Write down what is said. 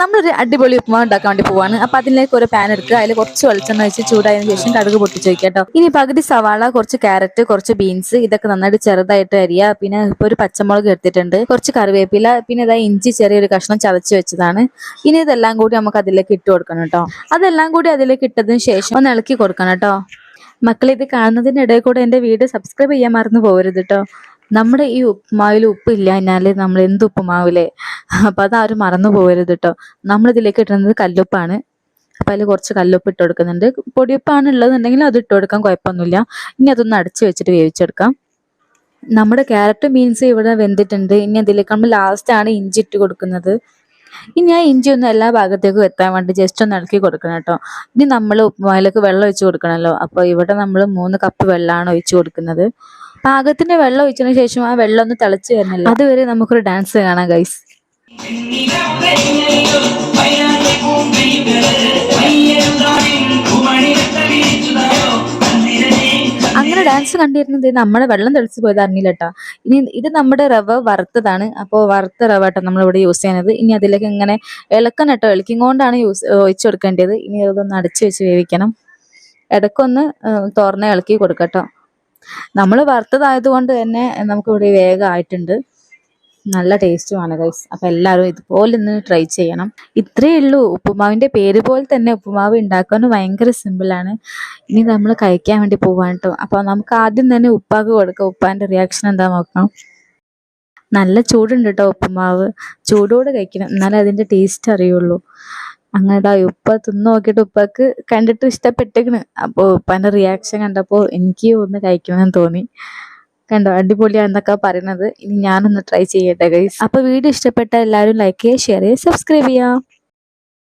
നമ്മളൊരു അടിപൊളി ഉപ്പുമാവ് ഉണ്ടാക്കാൻ വേണ്ടി പോവാണ്. അപ്പൊ അതിലേക്ക് ഒരു പാൻ എടുക്കുക അതിൽ കുറച്ച് വെളിച്ചെണ്ണ വെച്ച് ചൂടായതിനു ശേഷം കടുക് പൊട്ടിച്ച് വയ്ക്കുക കേട്ടോ ഇനി പകുതി സവാള കുറച്ച് ക്യാരറ്റ് കുറച്ച് ബീൻസ് ഇതൊക്കെ നന്നായിട്ട് ചെറുതായിട്ട് അരിയുക പിന്നെ ഇപ്പൊ ഒരു പച്ചമുളക് എടുത്തിട്ടുണ്ട്. കുറച്ച് കറിവേപ്പില പിന്നെ ഇതാ ഇഞ്ചി ചെറിയൊരു കഷ്ണം ചതച്ച് വെച്ചതാണ്. ഇനി ഇതെല്ലാം കൂടി നമുക്ക് അതിലേക്ക് ഇട്ട് കൊടുക്കണം കേട്ടോ അതെല്ലാം കൂടി അതിലേക്ക് ഇട്ടതിന് ശേഷം ഒന്ന് ഇളക്കി കൊടുക്കണം കേട്ടോ മക്കളിത് കാണുന്നതിനിടയിൽ കൂടെ എന്റെ വീട് സബ്സ്ക്രൈബ് ചെയ്യാൻ മറന്നു പോകരുത് കേട്ടോ നമ്മുടെ ഈ ഉപ്പുമാവിൽ ഉപ്പില്ല എന്നാൽ നമ്മൾ എന്ത് ഉപ്പുമാവില്ലേ അപ്പം അതാരും മറന്നു പോകരുത് കേട്ടോ നമ്മളിതിലേക്ക് ഇടുന്നത് കല്ലുപ്പാണ്. അപ്പം അതിൽ കുറച്ച് കല്ലുപ്പ് ഇട്ട് കൊടുക്കുന്നുണ്ട്. പൊടിയുപ്പാണ് ഉള്ളതെന്നുണ്ടെങ്കിൽ അത് ഇട്ട് കൊടുക്കാൻ കുഴപ്പമൊന്നുമില്ല. ഇനി അതൊന്ന് അടച്ച് വെച്ചിട്ട് വേവിച്ചെടുക്കാം. നമ്മുടെ ക്യാരറ്റ് മീൻസ് ഇവിടെ വെന്തിട്ടുണ്ട്. ഇനി അതിലേക്ക് നമ്മൾ ലാസ്റ്റാണ് ഇഞ്ചി ഇട്ട് കൊടുക്കുന്നത്. ഇനി ആ ഇഞ്ചി ഒന്ന് എല്ലാ ഭാഗത്തേക്കും എത്താൻ വേണ്ടി ജസ്റ്റ് ഒന്ന് ഇളക്കി കൊടുക്കണം കേട്ടോ. ഇനി നമ്മൾ ഉപ്പുമാവിലേക്ക് വെള്ളം ഒഴിച്ച് കൊടുക്കണമല്ലോ അപ്പോൾ ഇവിടെ നമ്മൾ മൂന്ന് കപ്പ് വെള്ളമാണ് ഒഴിച്ച് കൊടുക്കുന്നത്. പാകത്തിന് വെള്ളം ഒഴിച്ചതിന് ശേഷം ആ വെള്ളം ഒന്ന് തിളച്ച് വരുന്നില്ല അതുവരെ നമുക്കൊരു ഡാൻസ് കാണാം ഗൈസ് അങ്ങനെ ഡാൻസ് കണ്ടിരുന്നത് നമ്മളെ വെള്ളം തെളിച്ച് പോയത് അറിഞ്ഞില്ല കേട്ടോ ഇനി ഇത് നമ്മുടെ റവ വറുത്തതാണ്. അപ്പോൾ വറുത്ത റവ കേട്ടോ നമ്മളിവിടെ യൂസ് ചെയ്യുന്നത്. ഇനി അതിലേക്ക് ഇങ്ങനെ ഇളക്കണം കേട്ടോ ഇളക്കിയും കൊണ്ടാണ് യൂസ് ഒഴിച്ചു കൊടുക്കേണ്ടത് ഇനി അതൊന്ന് അടച്ചു വെച്ച് വേവിക്കണം. ഇടക്കൊന്ന് തുറന്ന് ഇളക്കി കൊടുക്കട്ടോ. നമ്മൾ വറുത്തതായതുകൊണ്ട് തന്നെ നമുക്കിവിടെ വേഗം ആയിട്ടുണ്ട്. നല്ല ടേസ്റ്റുമാണ് ഗൈസ് അപ്പം എല്ലാവരും ഇതുപോലെ ഒന്ന് ട്രൈ ചെയ്യണം. ഇത്രയേ ഉള്ളൂ. ഉപ്പുമാവിന്റെ പേര് പോലെ തന്നെ ഉപ്പുമാവ് ഉണ്ടാക്കാനും ഭയങ്കര സിമ്പിളാണ് ഇനി നമ്മൾ കഴിക്കാൻ വേണ്ടി പോവാണ് കേട്ടോ അപ്പോൾ നമുക്ക് ആദ്യം തന്നെ ഉപ്പാക്ക് കൊടുക്കാം. ഉപ്പാന്റെ റിയാക്ഷൻ എന്താ നോക്കാം. നല്ല ചൂടുണ്ട് കേട്ടോ ഉപ്പുമാവ്. ചൂടോടെ കഴിക്കണം. എന്നാലേ അതിന്റെ ടേസ്റ്റ് അറിയുള്ളൂ. അങ്ങനെ ഉപ്പ തിന്ന് നോക്കിയിട്ട് ഉപ്പക്ക് കണ്ടിട്ട് ഇഷ്ടപ്പെട്ടേക്കണ് അപ്പോൾ ഉപ്പാന്റെ റിയാക്ഷൻ കണ്ടപ്പോൾ എനിക്ക് ഒന്ന് കഴിക്കണമെന്ന് തോന്നി. കണ്ടോ? അടിപൊളിയാ എന്നൊക്കെ പറയുന്നത് ഇനി ഞാനൊന്ന് ട്രൈ ചെയ്യട്ടെ ഗൈസ് അപ്പോൾ വീഡിയോ ഇഷ്ടപ്പെട്ട എല്ലാവരും ലൈക്ക് ചെയ്യുക ഷെയർ ചെയ്യുക സബ്സ്ക്രൈബ് ചെയ്യുക.